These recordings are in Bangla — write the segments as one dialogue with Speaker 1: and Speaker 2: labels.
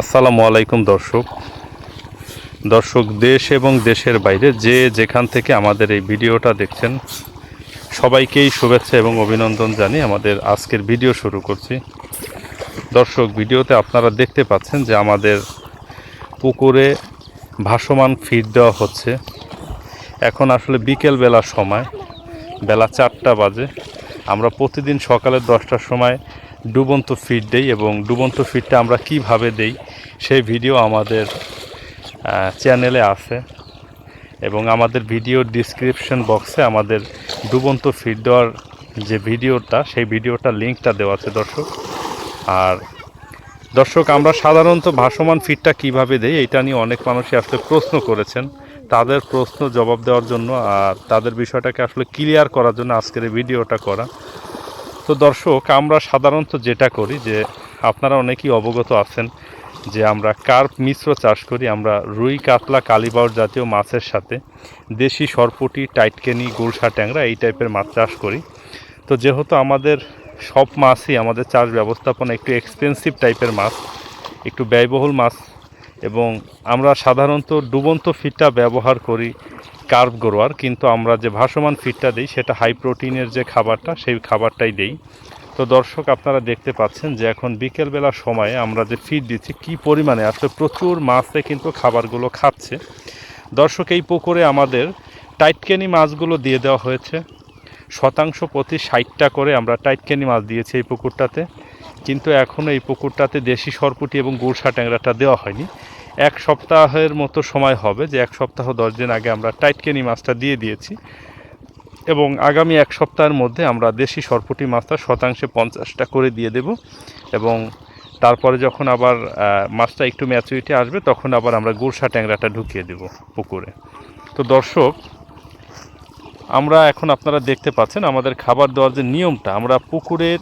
Speaker 1: আসসালামু আলাইকুম দর্শক। দর্শক, দেশ এবং দেশের বাইরে যে যেখান থেকে আমাদের এই ভিডিওটা দেখছেন, সবাইকেই শুভেচ্ছা এবং অভিনন্দন জানিয়ে আমাদের আজকের ভিডিও শুরু করছি। দর্শক, ভিডিওতে আপনারা দেখতে পাচ্ছেন যে আমাদের পুকুরে ভাসমান ফিড দেওয়া হচ্ছে। এখন আসলে বিকেল বেলার সময়, বেলা চারটা বাজে। আমরা প্রতিদিন সকালে দশটার সময় ডুবন্ত ফিড দেই এবং ডুবন্ত ফিডটা আমরা কীভাবে দেই সেই ভিডিও আমাদের চ্যানেলে আছে। এবং আমাদের ভিডিও ডিসক্রিপশন বক্সে আমাদের ডুবন্ত ফিড দেওয়ার যে ভিডিওটা সেই ভিডিওটা লিঙ্কটা দেওয়া আছে দর্শক। আর দর্শক, আমরা সাধারণত ভাসমান ফিডটা কীভাবে দেই এটা নিয়ে অনেক মানুষই আসলে প্রশ্ন করেছেন। তাদের প্রশ্ন জবাব দেওয়ার জন্য আর তাদের বিষয়টাকে আসলে ক্লিয়ার করার জন্য আজকের এই ভিডিওটা করা। তো দর্শক, আমরা সাধারণত যেটা করি যে আপনারা অনেকেই অবগত আছেন যে আমরা কার্প মিশ্র চাষ করি। আমরা রুই, কাতলা, কালিবাউর জাতীয় মাছের সাথে দেশি সরপুটি, টাইটকেনি, গুলশা ট্যাংরা এই টাইপের মাছ চাষ করি। তো যেহেতু আমাদের সব মাছই আমাদের চাষ ব্যবস্থাপনা একটু এক্সপেন্সিভ টাইপের মাছ, একটু ব্যয়বহুল মাছ এবং আমরা সাধারণত ডুবন্ত ফিটা ব্যবহার করি কার্ভ গ্রোয়ার কিন্তু আমরা যে ভাসমান ফিডটা দিই, সেটা হাই প্রোটিনের যে খাবারটা, সেই খাবারটাই দেই। তো দর্শক, আপনারা দেখতে পাচ্ছেন যে এখন বিকেলবেলার সময়ে আমরা যে ফিড দিচ্ছি, কি পরিমাণে আসলে প্রচুর মাছে কিন্তু খাবারগুলো খাচ্ছে। দর্শক, এই পুকুরে আমাদের টাইটকেনি মাছগুলো দিয়ে দেওয়া হয়েছে। শতাংশ প্রতি ষাটটা করে আমরা টাইটকেনি মাছ দিয়েছি এই পুকুরটাতে। কিন্তু এখনও এই পুকুরটাতে দেশি সরপুটি এবং গুড়সা ট্যাংরাটা দেওয়া হয়নি। এক সপ্তাহের মতো সময় হবে যে এক সপ্তাহ দশ দিন আগে আমরা টাইটকেনি মাছটা দিয়ে দিয়েছি। এবং আগামী এক সপ্তাহের মধ্যে আমরা দেশি সরপুটি মাছটা শতাংশে পঞ্চাশটা করে দিয়ে দেব এবং তারপরে যখন আবার মাছটা একটু ম্যাচুরিটি আসবে, তখন আবার আমরা গুড়সা ট্যাংরাটা ঢুকিয়ে দেব পুকুরে। তো দর্শক, আমরা এখন আপনারা দেখতে পাচ্ছেন আমাদের খাবার দেওয়ার যে নিয়মটা, আমরা পুকুরের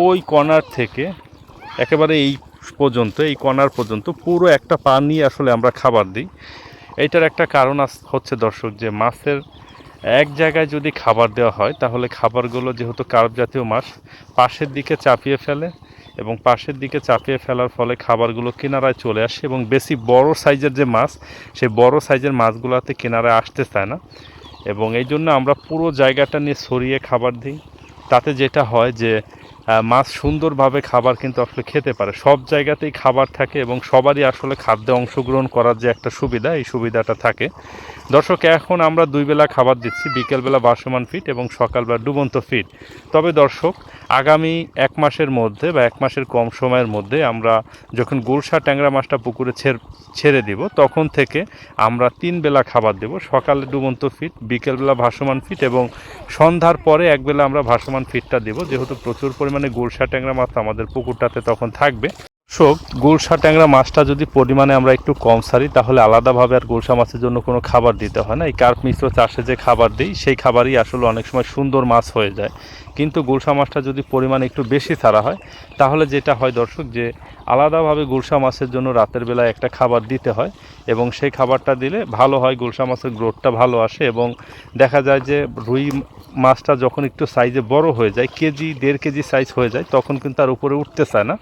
Speaker 1: ওই কর্নার থেকে একেবারে এই পর্যন্ত, এই কর্নার পর্যন্ত পুরো একটা পানি আসলে আমরা খাবার দিই। এইটার একটা কারণ হচ্ছে দর্শক যে মাছের এক জায়গায় যদি খাবার দেওয়া হয়, তাহলে খাবারগুলো যেহেতু কার্ব জাতীয় মাছ, পাশের দিকে চাপিয়ে ফেলে এবং পাশের দিকে চাপিয়ে ফেলার ফলে খাবারগুলো কিনারায় চলে আসে এবং বেশি বড় সাইজের যে মাছ, সেই বড় সাইজের মাছগুলোতে কিনারায় আসতে চায় না। এবং এই জন্য আমরা পুরো জায়গাটা নিয়ে সরিয়ে খাবার দিই। তাতে যেটা হয় যে মাছ সুন্দরভাবে খাবার কিন্তু আসলে খেতে পারে। সব জায়গাতেই খাবার থাকে এবং সবারই আসলে খাদ্যে অংশগ্রহণ করার যে একটা সুবিধা, এই সুবিধাটা থাকে। দর্শক, এখন আমরা দুই বেলা খাবার দিচ্ছি, বিকেলবেলা বাসমান ফিট এবং সকালবেলা ডুবন্ত ফিট। তবে দর্শক, আগামী এক মাসের মধ্যে বা এক মাসের কম সময়ের মধ্যে আমরা যখন গুলশা ট্যাংরা মাছটা পুকুরে ছেড় ছেড়ে দিব, তখন থেকে আমরা তিন বেলা খাবার দেব। সকালে ডুবন্ত ফিট বিকেলবেলা ভাসমান ফিট এবং সন্ধ্যার পরে একবেলা আমরা ভাসমান ফিটটা দেব। যেহেতু প্রচুর পরিমাণে গোলসা ট্যাংরা মাছ আমাদের পুকুরটাতে তখন থাকবে। শোক গুলশা ট্যাংরা মাছটা যদি পরিমাণে আমরা একটু কম সারি তাহলে আলাদাভাবে আর গুলশা মাছের জন্য কোনো খাবার দিতে হয় না। এই কার্প মিশ্র চাষে যে খাবার দিই, সেই খাবারই আসলে অনেক সময় সুন্দর মাছ হয়ে যায়। কিন্তু গুলশা মাছটা যদি পরিমাণ একটু বেশি ছাড়া হয়, তাহলে যেটা হয় দর্শক, যে আলাদাভাবে গুলশা মাছের জন্য রাতের বেলায় একটা খাবার দিতে হয় এবং সেই খাবারটা দিলে ভালো হয়, গুলশা মাছের গ্রোথটা ভালো আসে এবং দেখা যায় যে রুই মাছটা যখন একটু সাইজে বড় হয়ে যায়, কেজি, দেড় কেজি সাইজ হয়ে যায়, তখন কিন্তু তার উপরে উঠতে চায় না।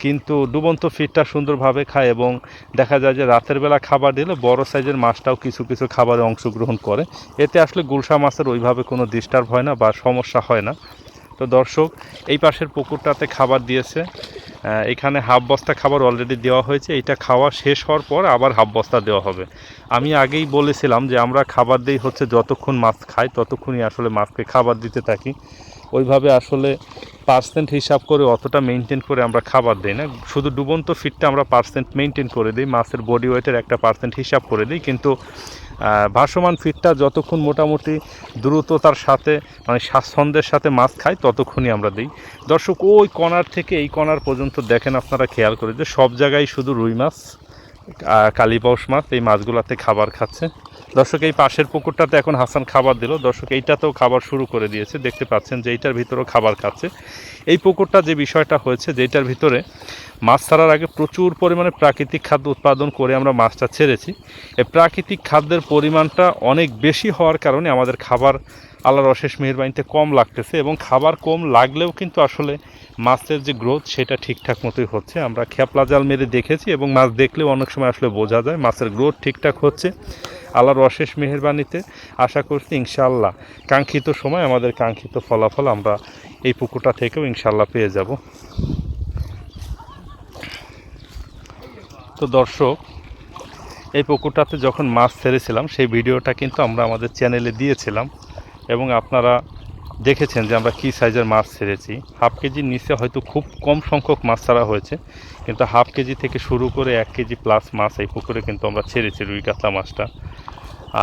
Speaker 1: কিন্তু ডুবন্ত ফিটটা সুন্দরভাবে খায় এবং দেখা যায় যে রাতের বেলা খাবার দিলে বড় সাইজের মাছটাও কিছু কিছু খাবারে অংশগ্রহণ করে। এতে আসলে গুলশা মাছের ওইভাবে কোনো ডিস্টার্ব হয় না বা সমস্যা হয় না। তো দর্শক, এই পাশের পুকুরটাতে খাবার দিয়েছে। এখানে হাফ বস্তা খাবার অলরেডি দেওয়া হয়েছে। এটা খাওয়া শেষ হওয়ার পর আবার হাফ বস্তা দেওয়া হবে। আমি আগেই বলেছিলাম যে আমরা খাবার দিই হচ্ছে যতক্ষণ মাছ খাই ততক্ষণই আসলে মাছকে খাবার দিতে থাকি। ওইভাবে আসলে পার্সেন্ট হিসাব করে অতটা মেনটেন করে আমরা খাবার দিই না। শুধু ডুবন্ত ফিটটা আমরা পার্সেন্ট মেনটেন করে দিই, মাছের বডি ওয়েটের একটা পার্সেন্ট হিসাব করে দিই। কিন্তু ভাসমান ফিটটা যতক্ষণ মোটামুটি দ্রুততার সাথে মানে স্বাচ্ছন্দ্যের সাথে মাছ খাই, ততক্ষণই আমরা দিই। দর্শক, ওই কণার থেকে এই কণার পর্যন্ত দেখেন আপনারা, খেয়াল করে যে সব জায়গায় শুধু রুই মাছ কালীবাউস মাছ এই মাছগুলোতে খাবার খাচ্ছে। দর্শক, এই পাশের পুকুরটাতে এখন হাসান খাবার দিল। দর্শক, এইটাতেও খাবার শুরু করে দিয়েছে। দেখতে পাচ্ছেন যে এইটার ভিতরেও খাবার খাচ্ছে। এই পুকুরটা যে বিষয়টা হয়েছে যেটার ভিতরে মাছ ছাড়ার আগে প্রচুর পরিমাণে প্রাকৃতিক খাদ্য উৎপাদন করে আমরা মাছটা ছেড়েছি। এই প্রাকৃতিক খাদ্যের পরিমাণটা অনেক বেশি হওয়ার কারণে আমাদের খাবার আল্লাহর অশেষ মেহরবানিতে কম লাগতেছে এবং খাবার কম লাগলেও কিন্তু আসলে মাছের যে গ্রোথ সেটা ঠিকঠাক মতোই হচ্ছে। আমরা খেপলা জাল মেরে দেখেছি এবং মাছ দেখলেও অনেক সময় আসলে বোঝা যায় মাছের গ্রোথ ঠিকঠাক হচ্ছে। আল্লাহর অশেষ মেহেরবানিতে আশা করছি ইনশাআল্লাহ কাঙ্ক্ষিত সময় আমাদের কাঙ্ক্ষিত ফলাফল আমরা এই পুকুরটা থেকেও ইনশাআল্লাহ পেয়ে যাব। তো দর্শক, এই পুকুরটাতে যখন মাছ ছেড়েছিলাম, সেই ভিডিওটা কিন্তু আমরা আমাদের চ্যানেলে দিয়েছিলাম। এবং আপনারা দেখেছেন যে আমরা কী সাইজের মাছ ছেড়েছি। হাফ কেজির নিচে হয়তো খুব কম সংখ্যক মাছ ছাড়া হয়েছে, কিন্তু হাফ কেজি থেকে শুরু করে এক কেজি প্লাস মাছ এই পুকুরে কিন্তু আমরা ছেড়েছি রুই কাতলা মাছটা।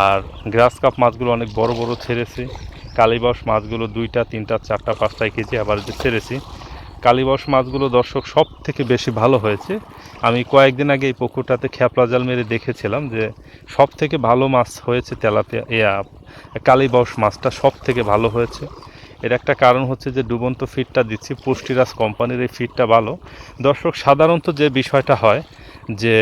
Speaker 1: আর গ্রাস কাপ মাছগুলো অনেক বড় বড় ছেড়েছি কালীবাস মাছগুলো দুইটা, তিনটা, চারটা পাঁচটা কেজি আবার যে ছেড়েছি। কালীবাস মাছগুলো দর্শক সব থেকে বেশি ভালো হয়েছে। আমি কয়েকদিন আগে এই পুকুরটাতে খেপলা জাল মেরে দেখেছিলাম যে সব থেকে ভালো মাছ হয়েছে তেলাপিয়া, ইয়া কালীবাস মাছটা সব থেকে ভালো হয়েছে। এর একটা কারণ হচ্ছে যে ডুবন্ত ফিডটা দিচ্ছি, পুষ্টিরাজ কোম্পানির এই ফিডটা ভালো। দর্শক, সাধারণত যে বিষয়টা হয় যে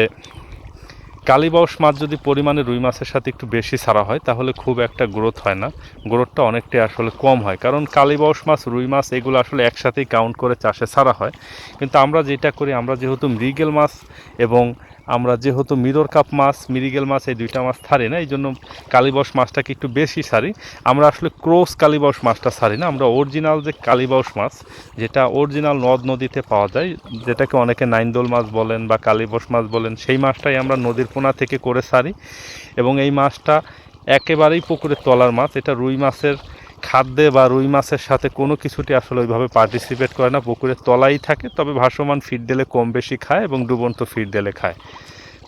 Speaker 1: কালীবাউস মাছ যদি পরিমাণে রুই মাছের সাথে একটু বেশি ছাড়া হয়, তাহলে খুব একটা গ্রোথ হয় না। গ্রোথটা অনেকটাই আসলে কম হয়। কারণ কালীবাউস মাছ, রুই মাছ, এগুলো আসলে একসাথেই কাউন্ট করে চাষে ছাড়া হয়। কিন্তু আমরা যেটা করি, আমরা যেহেতু মৃগেল মাছ এবং আমরা যেহেতু মিরর কাপ মাছ, মিরিগেল মাছ এই দুইটা মাছ ছাড়ি না এই জন্য কালীবাউস মাছটাকে একটু বেশি ছাড়ি। আমরা আসলে ক্রোস কালীবাউস মাছটা ছাড়ি না, আমরা অরিজিনাল যে কালীবাউস মাছ, যেটা অরিজিনাল নদ নদীতে পাওয়া যায়, যেটাকে অনেকে নাইন্দোল মাছ বলেন বা কালীবাউস মাছ বলেন, সেই মাছটাই আমরা নদীর পোনা থেকে করে সারি এবং এই মাছটা একেবারেই পুকুরের তলার মাছ, এটা রুই মাছের খাদ্যে বা রুই মাছের সাথে কোনো কিছুটি আসলে ওইভাবে পার্টিসিপেট করে না। পুকুরের তলাই থাকে, তবে ভাসমান ফিড দিলে কম বেশি খায় এবং ডুবন্ত ফিড দিলে খায়।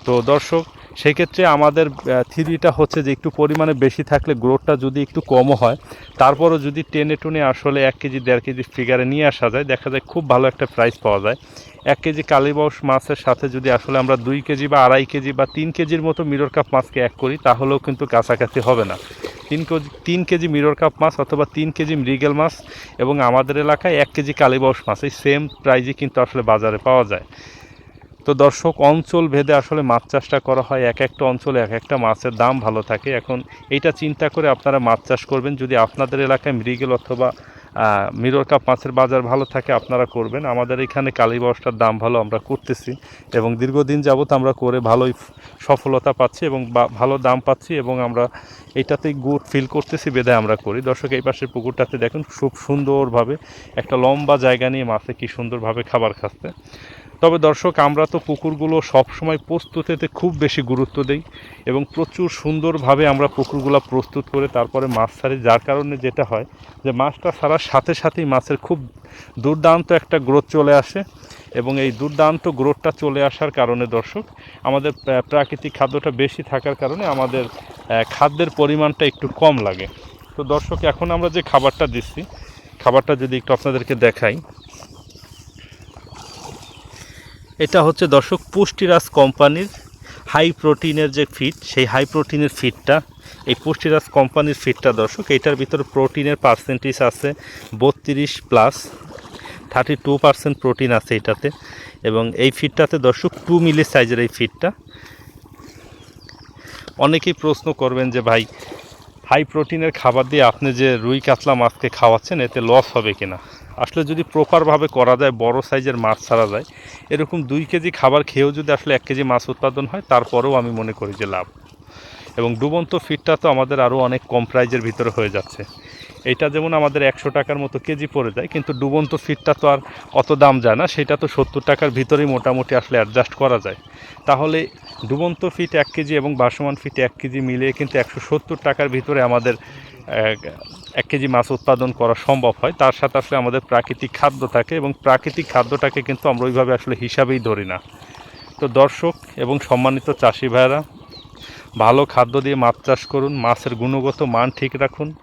Speaker 1: তো দর্শক সেই ক্ষেত্রে আমাদের থিরিটা হচ্ছে যে একটু পরিমাণে বেশি থাকলে গ্রোথটা যদি একটু কমও হয়, তারপরও যদি টেনে টুনে আসলে এক কেজি, দেড় কেজি ফিগারে নিয়ে আসা যায়, দেখা যায় খুব ভালো একটা প্রাইস পাওয়া যায়। এক কেজি কালীবাউস মাছের সাথে যদি আসলে আমরা দুই কেজি বা আড়াই কেজি বা তিন কেজির মতো মিরর কাপ মাছকে এক করি, তাহলেও কিন্তু কাছাকাছি হবে না। তিন কেজি তিন কেজি মিরর কাপ মাছ অথবা তিন কেজি মৃগেল মাছ এবং আমাদের এলাকায় এক কেজি কালীবাউস মাছ, এই সেম প্রাইজে কিন্তু আসলে বাজারে পাওয়া যায়। তো দর্শক, অঞ্চল ভেদে আসলে মাছ চাষটা করা হয় এক একটা অঞ্চলে এক একটা মাছের দাম ভালো থাকে। এখন এইটা চিন্তা করে আপনারা মাছ চাষ করবেন। যদি আপনাদের এলাকায় মৃগেল অথবা মিরর কাপ মাছের বাজার ভালো থাকে, আপনারা করবেন। আমাদের এখানে কালীবাসটার দাম ভালো আমরা করতেছি এবং দীর্ঘদিন যাবত আমরা করে ভালোই সফলতা পাচ্ছি এবং ভালো দাম পাচ্ছি এবং আমরা এটাতেই গুড ফিল করতেছি, বেদায় আমরা করি। দর্শক, এই পাশের পুকুরটাতে দেখুন, খুব সুন্দরভাবে একটা লম্বা জায়গা নিয়ে মাছে কি সুন্দরভাবে খাবার খাচ্ছে। তবে দর্শক, আমরা তো পুকুরগুলো সবসময় প্রস্তুতিতে খুব বেশি গুরুত্ব দেই এবং প্রচুর সুন্দরভাবে আমরা পুকুরগুলো প্রস্তুত করে তারপরে মাছ ছাড়ি, যার কারণে যেটা হয় যে মাছটা ছাড়ার সাথে সাথেই মাছের খুব দুর্দান্ত একটা গ্রোথ চলে আসে এবং এই দুর্দান্ত গ্রোথটা চলে আসার কারণে দর্শক, আমাদের প্রাকৃতিক খাদ্যটা বেশি থাকার কারণে আমাদের খাদ্যের পরিমাণটা একটু কম লাগে। তো দর্শক, এখন আমরা যে খাবারটা দিচ্ছি, খাবারটা যদি একটু আপনাদেরকে দেখাই। এটা হচ্ছে দর্শক, পুষ্টিরাজ কোম্পানির হাই প্রোটিনের যে ফিড সেই হাই প্রোটিনের ফিডটা এই পুষ্টিরাজ কোম্পানির ফিডটা দর্শক এটার ভিতরে প্রোটিনের পার্সেন্টেজ আছে বত্রিশ plus thirty two percent protein আছে এটাতে। এবং এই ফিডটাতে দর্শক টু মিলি সাইজের এই ফিডটা অনেকেই প্রশ্ন করবেন যে ভাই হাই প্রোটিনের খাবার দিয়ে আপনি যে রুই কাতলা মাছকে খাওয়াচ্ছেন, এতে লস হবে কিনা? আসলে যদি প্রপারভাবে করা যায়, বড় সাইজের মাছ ছাড়া যায়, এরকম দুই কেজি খাবার খেয়েও যদি আসলে এক কেজি মাছ উৎপাদন হয়, তারপরেও আমি মনে করি যে লাভ। এবং ডুবন্ত ফিটটা তো আমাদের আরও অনেক কম প্রাইজের ভিতরে হয়ে যাচ্ছে। এটা যেমন আমাদের একশো টাকার মতো কেজি পড়ে যায়, কিন্তু ডুবন্ত ফিটটা তো আর অত দাম যায় না, সেটা তো সত্তর টাকার ভিতরেই মোটামুটি আসলে অ্যাডজাস্ট করা যায়। তাহলে ডুবন্ত ফিট এক কেজি এবং বাসমান ফিট এক কেজি মিলিয়ে কিন্তু একশো সত্তর টাকার ভিতরে আমাদের এক- কেজি মাছ উৎপাদন করা সম্ভব হয়। তার সাথে আসলে আমাদের প্রাকৃতিক খাদ্য থাকে এবং প্রাকৃতিক খাদ্যটাকে কিন্তু আমরা ওইভাবে আসলে হিসাবেই ধরি না। তো দর্শক এবং সম্মানিত চাষি ভাইয়েরা, ভালো খাদ্য দিয়ে মাছ চাষ করুন, মাছের গুণগত মান ঠিক রাখুন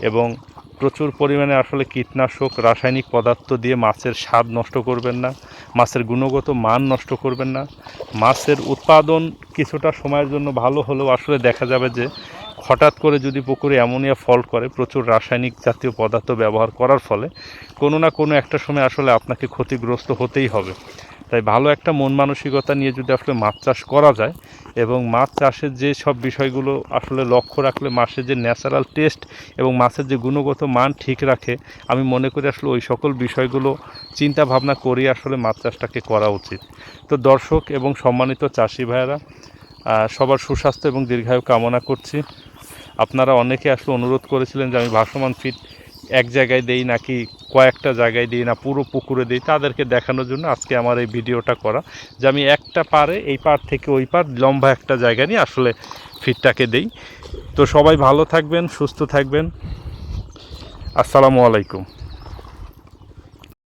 Speaker 1: এবং প্রচুর পরিমাণে আসলে কীটনাশক, রাসায়নিক পদার্থ দিয়ে মাছের স্বাদ নষ্ট করবেন না, মাছের গুণগত মান নষ্ট করবেন না। মাছের উৎপাদন কিছুটা সময়ের জন্য ভালো হলেও আসলে দেখা যাবে যে, হঠাৎ করে যদি পুকুরে অ্যামোনিয়া ফল্ট করে, প্রচুর রাসায়নিক জাতীয় পদার্থ ব্যবহার করার ফলে কোনো না কোনো একটা সময় আসলে আপনাকে ক্ষতিগ্রস্ত হতেই হবে। তাই ভালো একটা মন মানসিকতা নিয়ে যদি আসলে মাছ চাষ করা যায় এবং মাছ চাষের যে সব বিষয়গুলো আসলে লক্ষ্য রাখলে মাছের যে ন্যাচারাল টেস্ট এবং মাছের যে গুণগত মান ঠিক রাখে, আমি মনে করি আসলে ওই সকল বিষয়গুলো চিন্তা ভাবনা করি আসলে মাছ চাষটাকে করা উচিত। তো দর্শক এবং সম্মানিত চাষি ভাইয়েরা সবার সুস্বাস্থ্য এবং দীর্ঘায়ু কামনা করছি। আপনারা অনেকে আসলে অনুরোধ করেছিলেন যে আমি ভাসমান ফিট এক জায়গায় দেই নাকি কয়েকটা জায়গায় দিই না, পুরো পুকুরে দিই, তাদেরকে দেখানোর জন্য আজকে আমার এই ভিডিওটা করা। যে আমি একটা পারে, এই পার থেকে ওই পার লম্বা একটা জায়গা নিয়ে আসলে ফিটটাকে দেই। তো সবাই ভালো থাকবেন, সুস্থ থাকবেন। আসসালামু আলাইকুম।